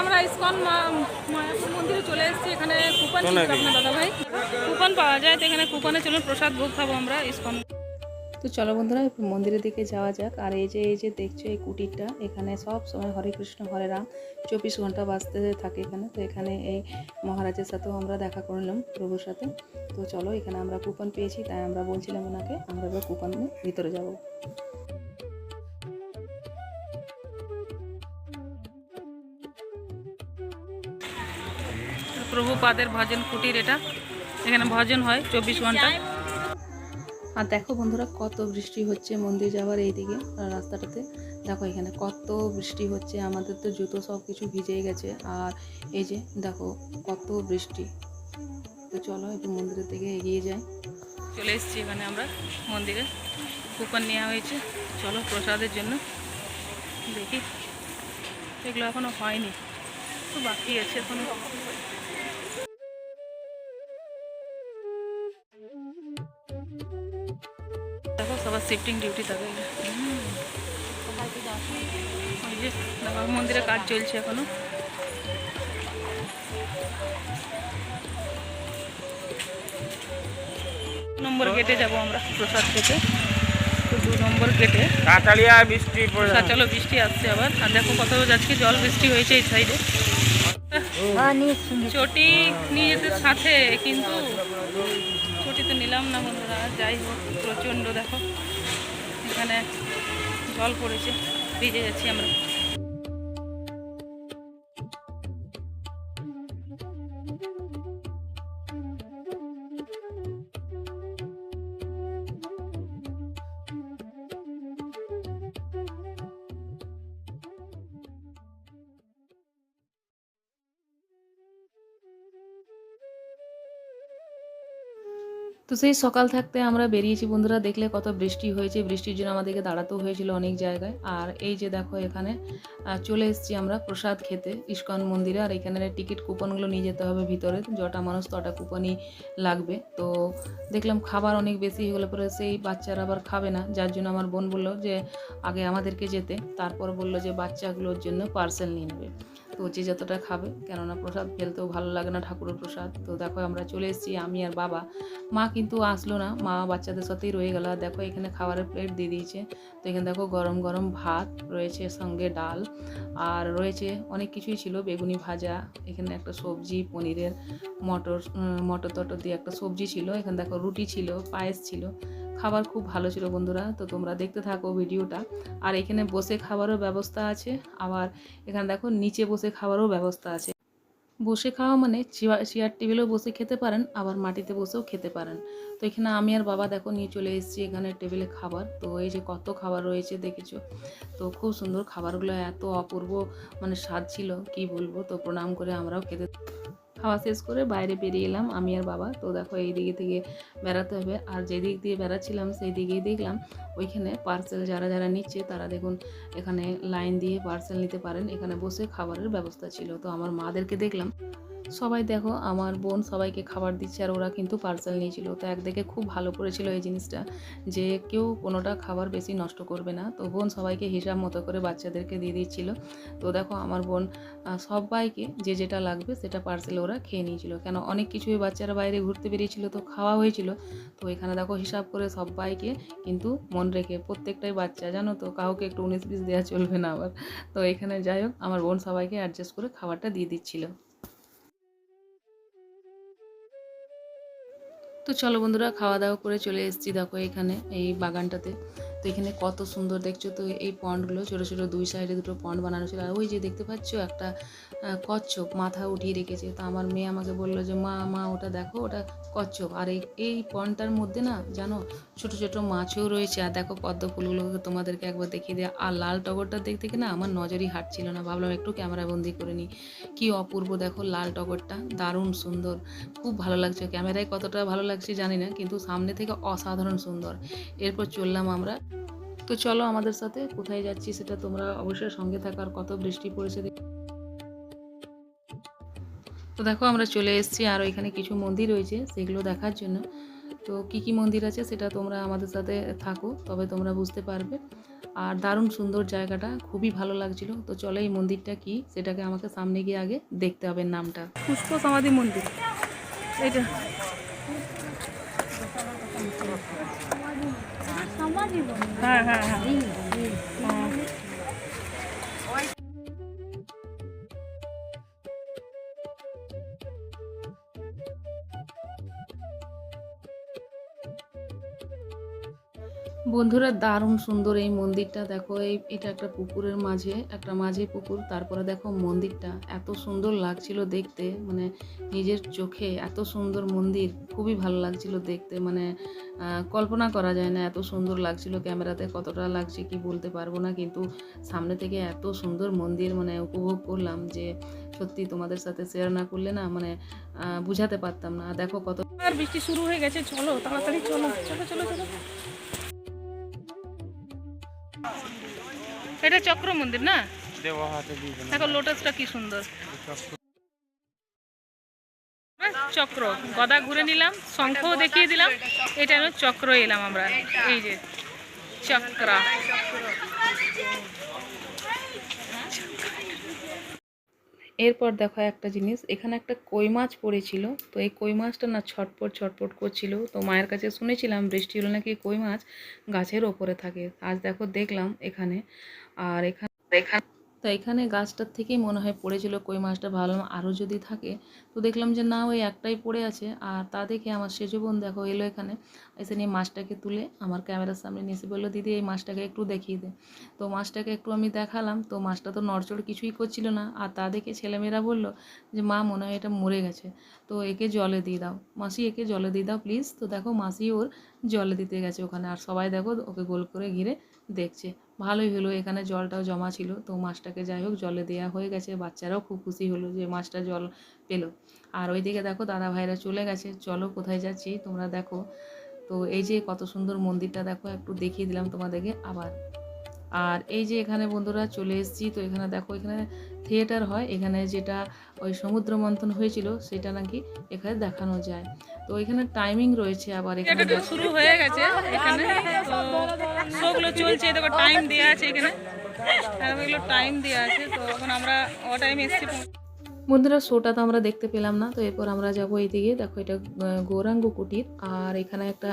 আমরা ইসকন মায়াপুর মন্দিরে চলে এসেছি। এখানে কুপন দাদা ভাই। কুপন পাওয়া যায় তো এখানে কুপনে চলুন প্রসাদ ভোগ খাব আমরা ইসকন। তো চলো বন্ধুরা একটু মন্দিরের দিকে যাওয়া যাক। আর এই যে এই যে দেখছ এই কুটিরটা এখানে সব সময় হরে কৃষ্ণ হরে রাম চব্বিশ ঘণ্টা বাজতে থাকে এখানে। তো এখানে এই মহারাজের সাথেও আমরা দেখা করলাম প্রভুর সাথে। তো চলো এখানে আমরা কুপন পেয়েছি তাই আমরা বলছিলাম ওনাকে আমরা এবার কুপন ভিতরে যাব। প্রভুপাদের ভজন কুটির এটা। এখানে ভজন হয় চব্বিশ ঘণ্টা। আর দেখো বন্ধুরা কত বৃষ্টি হচ্ছে মন্দির যাওয়ার এইদিকে রাস্তাটাতে। দেখো এখানে কত বৃষ্টি হচ্ছে আমাদের তো জুতো সব কিছু ভিজে গেছে। আর এই যে দেখো কত বৃষ্টি। তো চলো একটু মন্দিরের দিকে এগিয়ে যাই। চলে এসেছি এখানে আমরা মন্দিরে। কুপন নেওয়া হয়েছে। চলো প্রসাদের জন্য। দেখি। এগুলো এখনও হয়নি। তো বাকি আছে এখনও। সবার শিফটিং ডিউটি থাকে ওই যে মন্দিরে কাজ চলছে এখনও। নম্বর গেটে যাব আমরা প্রসাদ খেতে। দু নম্বর গেটে কাঁচালিয়া বৃষ্টি বৃষ্টি আসছে আবার। আর দেখো কত আজকে জল বৃষ্টি হয়েছে এই সাইডে চটি নিয়ে যেতে সাথে কিন্তু চটি তো নিলাম না বন্ধুরা, যাই হোক, প্রচণ্ড দেখো, এখানে জল পড়েছে, ভিজে যাচ্ছি আমরা। তো সেই সকাল থাকতে আমরা বেরিয়েছি। বন্ধুরা, দেখলে কত বৃষ্টি হয়েছে। বৃষ্টির জন্য আমাদেরকে দাঁড়াতেও হয়েছিল অনেক জায়গায়। আর এই যে দেখো, এখানে চলে এসেছি আমরা প্রসাদ খেতে, ইস্কন মন্দিরে। আর এখানে টিকিট কুপনগুলো নিয়ে যেতে হবে ভিতরে। যটা মানুষ, তটা কুপনই লাগবে। তো দেখলাম খাবার অনেক বেশি হয়ে পরে সেই বাচ্চারা আবার খাবে না। যার জন্য আমার বোন বলল যে, আগে আমাদেরকে যেতে। তারপর বলল যে, বাচ্চাগুলোর জন্য পার্সেল নিয়ে নেবে। তো যে যতটা খাবে, কেননা প্রসাদ ফেলতেও ভালো লাগে না ঠাকুরের প্রসাদ। তো দেখো আমরা চলে এসেছি, আমি আর বাবা। মা কিন্তু আসলো না, মা বাচ্চাদের সাথেই রয়ে গেল। আর দেখো এখানে খাবারের প্লেট দিয়ে দিয়েছে। তো এখানে দেখো গরম গরম ভাত, রয়েছে সঙ্গে ডাল, আর রয়েছে অনেক কিছুই ছিল। বেগুনি ভাজা, এখানে একটা সবজি, পনিরের মটর মটর টটর দিয়ে একটা সবজি ছিল। এখানে দেখো রুটি ছিল, পায়েস ছিল। খাবার খুব ভালো ছিল বন্ধুরা, তো তোমরা দেখতে থাকো ভিডিওটা। আর এখানে বসে খাবারও ব্যবস্থা আছে, আবার এখানে দেখো নিচে বসে খাবারও ব্যবস্থা আছে। বসে খাওয়া মানে চেয়ার টেবিলেও বসে খেতে পারেন, আবার মাটিতে বসেও খেতে পারেন। তো এখানে আমি আর বাবা দেখো নিয়ে চলে এসেছি এখানে টেবিলে খাবার। তো এই যে কত খাবার রয়েছে দেখেছ? তো খুব সুন্দর খাবারগুলো, এত অপূর্ব মানে স্বাদ ছিল, কি বলব? তো প্রণাম করে আমরাও খেতে খাওয়া শেষ করে বাইরে বেরিয়ে এলাম আমি আর বাবা। তো দেখো এই দিকে থেকে বেড়াতে হবে। আর যেদিক দিয়ে বেড়াচ্ছিলাম সেই দিকেই দেখলাম ওইখানে পার্সেল যারা যারা নিচ্ছে তারা দেখুন এখানে লাইন দিয়ে পার্সেল নিতে পারেন। এখানে বসে খাবারের ব্যবস্থা ছিল। তো আমার মাদেরকে দেখলাম। সবাই দেখো, আমার বোন সবাইকে খাবার দিচ্ছে আর ওরা কিন্তু পার্সেল নিয়েছিল। তো একদিকে খুব ভালো করেছিল এই জিনিসটা যে কেউ কোনোটা খাবার বেশি নষ্ট করবে না। তো বোন সবাইকে হিসাব মতো করে বাচ্চাদেরকে দিয়ে দিচ্ছিল। তো দেখো, আমার বোন সবাইকে যে যেটা লাগবে সেটা পার্সেলে ওরা খেয়ে নিয়েছিল। কেন, অনেক কিছুই বাচ্চারা বাইরে ঘুরতে বেরিয়েছিল, তো খাওয়া হয়েছিল। তো এখানে দেখো, হিসাব করে সবাইকে কিন্তু মন রেখে, প্রত্যেকটাই বাচ্চা, জানো তো, কাউকে একটু উনিশ পিস দেওয়া চলবে না আবার। তো এখানে যাই হোক, আমার বোন সবাইকে অ্যাডজাস্ট করে খাবারটা দিয়ে দিচ্ছিল। তো চলো বন্ধুরা খাওয়া দাওয়া করে চলে এসেছি দেখো এখানে এই বাগানটাতে। তো এখানে কত সুন্দর দেখছ তো এই পন্ডগুলো, ছোটো ছোটো দুই সাইডে দুটো পন্ড বানানো ছিল। আর ওই যে দেখতে পাচ্ছ একটা কচ্ছপ মাথা উঠিয়ে রেখেছে। তো আমার মেয়ে আমাকে বলল যে, মা মা, ওটা দেখো, ওটা কচ্ছপ। আর এই এই পন্ডটার মধ্যে না, জানো, ছোট ছোট মাছও রয়েছে। আর দেখো পদ্ম ফুলগুলোকে তোমাদেরকে একবার দেখিয়ে দেওয়া আর লাল টগরটা দেখতে কিনা আমার নজরই হাঁটছিল না। ভাবলাম একটু ক্যামেরা বন্দি করে নিই। কী অপূর্ব দেখো লাল টগরটা, দারুণ সুন্দর। খুব ভালো লাগছে। ক্যামেরায় কতটা ভালো লাগছে জানি না, কিন্তু সামনে থেকে অসাধারণ সুন্দর। এরপর চললাম আমরা তো চলো আমাদের সাথে, কোথায় যাচ্ছি সেটা তোমরা অবশ্যই সঙ্গে থাকার কত বৃষ্টি পড়েছে তো দেখো আমরা চলে এসেছি, আর এখানে কিছু মন্দির রয়েছে সেগুলো দেখার জন্য। তো কি কি মন্দির আছে সেটা তোমরা আমাদের সাথে থাকো, তবে তোমরা বুঝতে পারবে। আর দারুণ সুন্দর জায়গাটা, খুবই ভালো লাগছিল। তো চলো এই মন্দিরটা কি, সেটাকে আমাকে সামনে গিয়ে আগে দেখতে হবে নামটা। পুষ্প সমাধি মন্দির। এটা হ্যাঁ হ্যাঁ হ্যাঁ বন্ধুরা দারুণ সুন্দর এই মন্দিরটা। দেখো এই, এটা একটা পুকুরের মাঝে, একটা মাঝে পুকুর। তারপরে দেখো মন্দিরটা, এত সুন্দর লাগছিল দেখতে। মানে নিজের চোখে এত সুন্দর মন্দির, খুবই ভালো লাগছিল দেখতে। মানে কল্পনা করা যায় না এত সুন্দর লাগছিল ক্যামেরাতে কতটা লাগছে কি বলতে পারব না। কিন্তু সামনে থেকে এত সুন্দর মন্দির মানে উপভোগ করলাম যে সত্যি তোমাদের সাথে শেয়ার না করলে না মানে বুঝাতে পারতাম না। দেখো কত বৃষ্টি শুরু হয়ে গেছে, চলো, তাড়াতাড়ি চলো চলো চলো চলো। এটা চক্র মন্দির না। দেখো লোটাসটা কি সুন্দর। চক্র। গদা ঘুরে নিলাম শঙ্খও দেখিয়ে দিলাম। এটা চক্র এলাম আমরা। এই যে চক্র। এরপর দেখো একটা জিনিস, এখানে একটা কই মাছ পড়েছিল। তো এই কই মাছটা না ছটপট ছটপট করছিল। তো মায়ের কাছে শুনেছিলাম বৃষ্টি হলে নাকি কই মাছ গাছের ওপরে থাকে। আজ দেখো দেখলাম এখানে। আর এখানে এখানে তো এখানে গাছটার থেকেই মনে হয় পড়েছিল কই মাছটা ভালো আরও যদি থাকে, তো দেখলাম যে না, ওই একটাই পড়ে আছে। আর তা দেখে আমার সেজো বোন দেখো, এলো এখানে, এসে নিয়ে মাছটাকে তুলে আমার ক্যামেরার সামনে নিয়ে এসে বলল, দিদি, এই মাছটাকে একটু দেখিয়ে দে। তো মাছটাকে একটু আমি দেখালাম, তো মাছটা তো নড়চড় কিছুই করছিল না। আর তা দেখে ছেলেমেয়েরা বলল যে, মা, মনে হয় এটা মরে গেছে। তো একে জলে দিয়ে দাও। মাসি একে জলে দিয়ে দাও, প্লিজ। তো দেখো মাসি ওর জলে দিতে গেছে ওখানে। আর সবাই দেখো ওকে গোল করে ঘিরে দেখছে। ভালোই হলো, এখানে জলটাও জমা ছিল। তো মাছটাকে যাই হোক, জলে দেওয়া হয়ে গেছে। বাচ্চারাও খুব খুশি হলো যে মাছটা জল পেল। আর ওইদিকে দেখো, দাদা ভাইরা চলে গেছে। চলো কোথায় যাচ্ছি? তোমরা দেখো। তো এই যে কত সুন্দর মন্দিরটা দেখো, একটু দেখিয়ে দিলাম তোমাদেরকে আবার। আর এই যে এখানে বন্ধুরা চলে এসেছি, তো এখানে দেখো, এখানে থিয়েটার হয়। এখানে যেটা ওই সমুদ্র মন্থন হয়েছিল, সেটা নাকি এখানে দেখানো যায়। তো এখানে টাইমিং রয়েছে আবার এখানে। শুরু হয়ে গেছে এখানে। শোগুলো চলছে দেখো টাইম দেওয়া আছে এখানে। এরকম এগুলো টাইম দেওয়া আছে। তো এখন আমরা ও টাইম এসেছি বন্ধুরা শোটা তো আমরা দেখতে পেলাম না। তো এরপর আমরা যাব এইদিকে। দেখো এটা গৌরাঙ্গ কুটির। আর এখানে একটা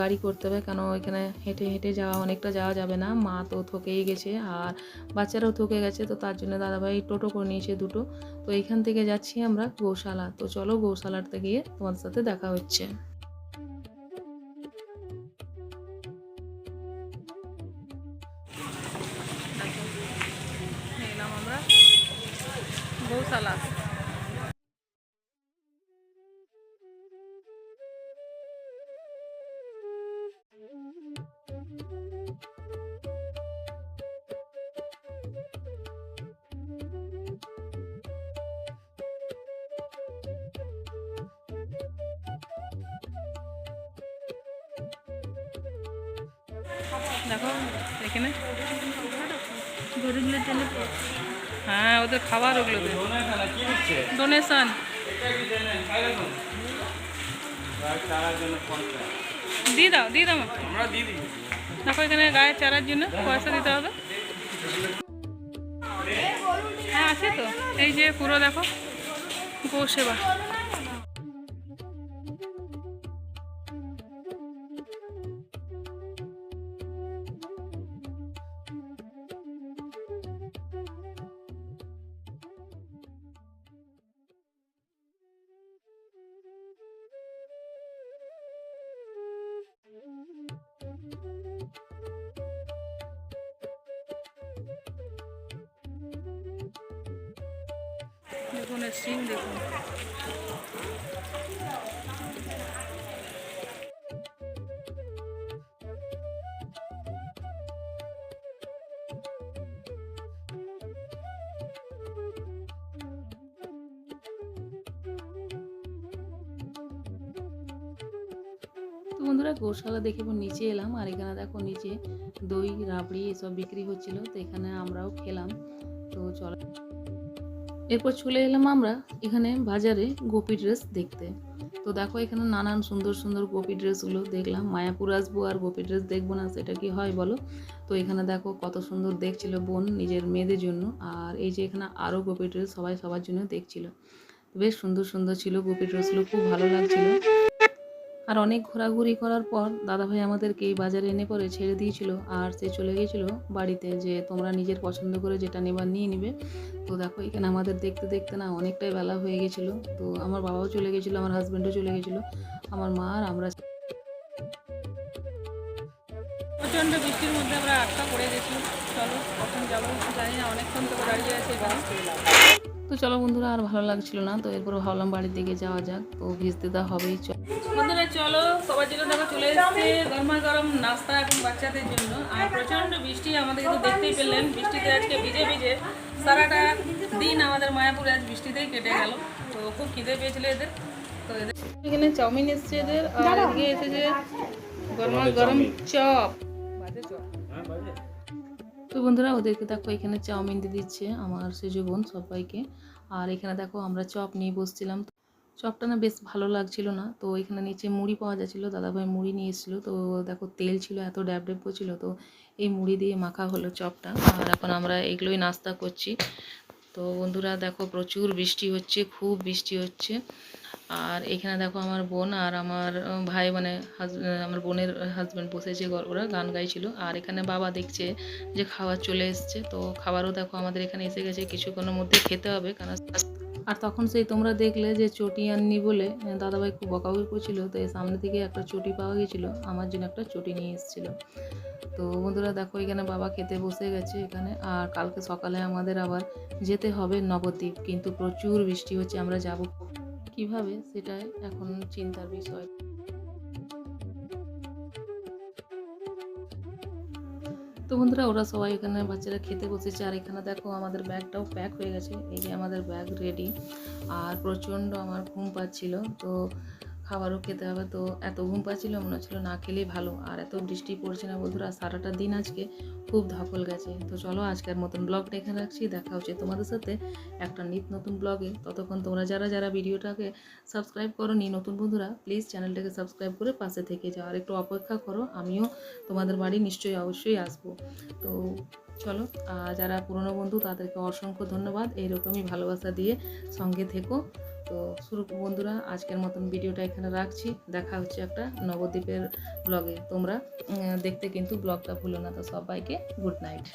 গাড়ি করতে হবে, কেন এখানে হেঁটে হেঁটে যাওয়া অনেকটা যাওয়া যাবে না। মা তো থকেই গেছে আর বাচ্চারাও থকে গেছে, তো তার জন্য দাদাভাই টোটো করে নিয়েছে দুটো। তো এইখান থেকে যাচ্ছি আমরা গৌশালা। তো চলো গৌশালাতে গিয়ে তোমাদের সাথে দেখা হচ্ছে। গৌশালা। দেখো এখানে। হ্যাঁ ওদের খাবার ওগুলোতে ডোনেশন দিয়ে দাও দিয়ে দাও। দেখো এখানে গায়ে চারার জন্য পয়সা দিতে হবে। হ্যাঁ আছে তো। এই যে পুরো দেখো গো সেবা। সিং দেখুন। বন্ধুরা, গৌশালা দেখে নিচে এলাম, আর এখানে দেখো নিচে দই, রাবড়ি এসব বিক্রি হচ্ছিল, তো এখানে আমরাও খেলাম। তো চলো। এরপর চলে এলাম আমরা এখানে বাজারে গোপী ড্রেস দেখতে। তো দেখো এখানে নানান সুন্দর সুন্দর গোপি ড্রেসগুলো দেখলাম। মায়াপুর আসব আর গোপী ড্রেস দেখব না, সেটা কি হয় বলো? তো এখানে দেখো কত সুন্দর দেখছিল বোন নিজের মেয়েদের জন্য আর এই যে এখানে আরও গোপী ড্রেস সবাই সবার জন্য দেখছিল। বেশ সুন্দর সুন্দর ছিল গোপী ড্রেসগুলো খুব ভালো লাগছিল। আর অনেক ঘোরাঘুরি করার পর দাদাভাই আমাদেরকে এই বাজারে এনে পরে ছেড়ে দিয়েছিল। আর সে চলে গিয়েছিল বাড়িতে যে তোমরা নিজের পছন্দ করে যেটা নেবার নিয়ে নিবে। তো দেখো, এখানে আমাদের দেখতে দেখতে না অনেকটাই বেলা হয়ে গেছিল। তো আমার বাবাও চলে গেছিল, আমার হাজব্যান্ডও চলে গেছিল, আমার মা আর আমরা প্রচণ্ড বৃষ্টির মধ্যে আমরা আটকা পড়ে গেছি। চলো, কখন যাব জানি না, অনেকক্ষণ তো দাঁড়িয়ে আছে তো চলো বন্ধুরা আর ভালো লাগছিল না তো এরপর ভাবলাম বাড়ির দিকে যাওয়া যাক। তো ভিজতে তা হবেই চল। বন্ধুরা চলো সবার জন্য দেখো চলে এসেছে গরমা গরম নাস্তা এখন বাচ্চাদের জন্য। আর প্রচণ্ড বৃষ্টি আমাদের তো দেখতেই পেলেন বৃষ্টিতে আজকে ভিজে ভিজে সারাটা দিন আমাদের মায়াপুরে আজ বৃষ্টিতেই কেটে গেল। তো খুব খিদে পেয়েছিল এদের। তো এদের এখানে চাউমিন এসছে এদের আর এদিকে এসেছে গরমা গরম চপ। তো বন্ধুরা, ওদেরকে দেখো এখানে চাউমিন দিয়ে দিচ্ছে আমার সেজো বোন সবাইকে। আর এখানে দেখো আমরা চপ নিয়ে বসছিলাম। চপটা না বেশ ভালো লাগছিল না। তো এখানে নিচে মুড়ি পাওয়া যাচ্ছিল, দাদাভাই মুড়ি নিয়ে এসেছিল। তো দেখো তেল ছিল, এত ড্যাব ড্যাব করছিল। তো এই মুড়ি দিয়ে মাখা হলো চপটা। আর এখন আমরা এগুলোই নাস্তা করছি। তো বন্ধুরা, দেখো প্রচুর বৃষ্টি হচ্ছে, খুব বৃষ্টি হচ্ছে। আর এখানে দেখো আমার বোন আর আমার ভাই মানে আমার বোনের হাজব্যান্ড বসেছে ওরা গান গাইছিল। আর এখানে বাবা দেখছে যে খাবার চলে এসছে। তো খাবারও দেখো আমাদের এখানে এসে গেছে, কিছুক্ষণের মধ্যে খেতে হবে কারণ আর তখন সেই তোমরা দেখলে যে চটি আননি বলে দাদাভাই খুব বকাবকি করছিল। তো এই সামনে থেকে একটা চটি পাওয়া গেছিল, আমার জন্য একটা চটি নিয়ে এসেছিল। তো বন্ধুরা দেখো এখানে বাবা খেতে বসে গেছে এখানে। আর কালকে সকালে আমাদের আবার যেতে হবে নবদ্বীপ, কিন্তু প্রচুর বৃষ্টি হচ্ছে, আমরা যাব কীভাবে সেটা এখন চিন্তার বিষয়। তো বন্ধুরা, ওরা সবাই এখানে বাচ্চারা খেতে বসেছে। আর এখানে দেখো আমাদের ব্যাগটাও প্যাক হয়ে গেছে। এই যে আমাদের ব্যাগ রেডি আর প্রচণ্ড আমার ঘুম পাচ্ছিল। তো খাবারও খেতে হবে। তো এত ঘুম পাচ্ছিল, মনে হচ্ছিল না খেলেই ভালো। আর এত বৃষ্টি পড়ছে না বন্ধুরা, সারাটা দিন আজকে খুব ধকল গেছে। তো চলো আজকের মতন ব্লগটা এখানে রাখছি। দেখা হচ্ছে তোমাদের সাথে একটা নিত নতুন ব্লগে। ততক্ষণ তোমরা যারা যারা ভিডিওটাকে সাবস্ক্রাইব করো নি নতুন বন্ধুরা প্লিজ চ্যানেলটাকে সাবস্ক্রাইব করে পাশে থেকে যাও। আর একটু অপেক্ষা করো, আমিও তোমাদের বাড়ি নিশ্চয়ই অবশ্যই আসব। তো চলো যারা পুরনো বন্ধু, তাদেরকে অসংখ্য ধন্যবাদ। এইরকমই ভালোবাসা দিয়ে সঙ্গে থেকো। তো শুরু বন্ধুরা, আজকের মতন ভিডিওটা এখানে রাখছি। দেখা হচ্ছে একটা নবদ্বীপের ব্লগে তোমরা দেখতে কিন্তু ব্লগটা ভুলো না। তো সবাইকে গুড নাইট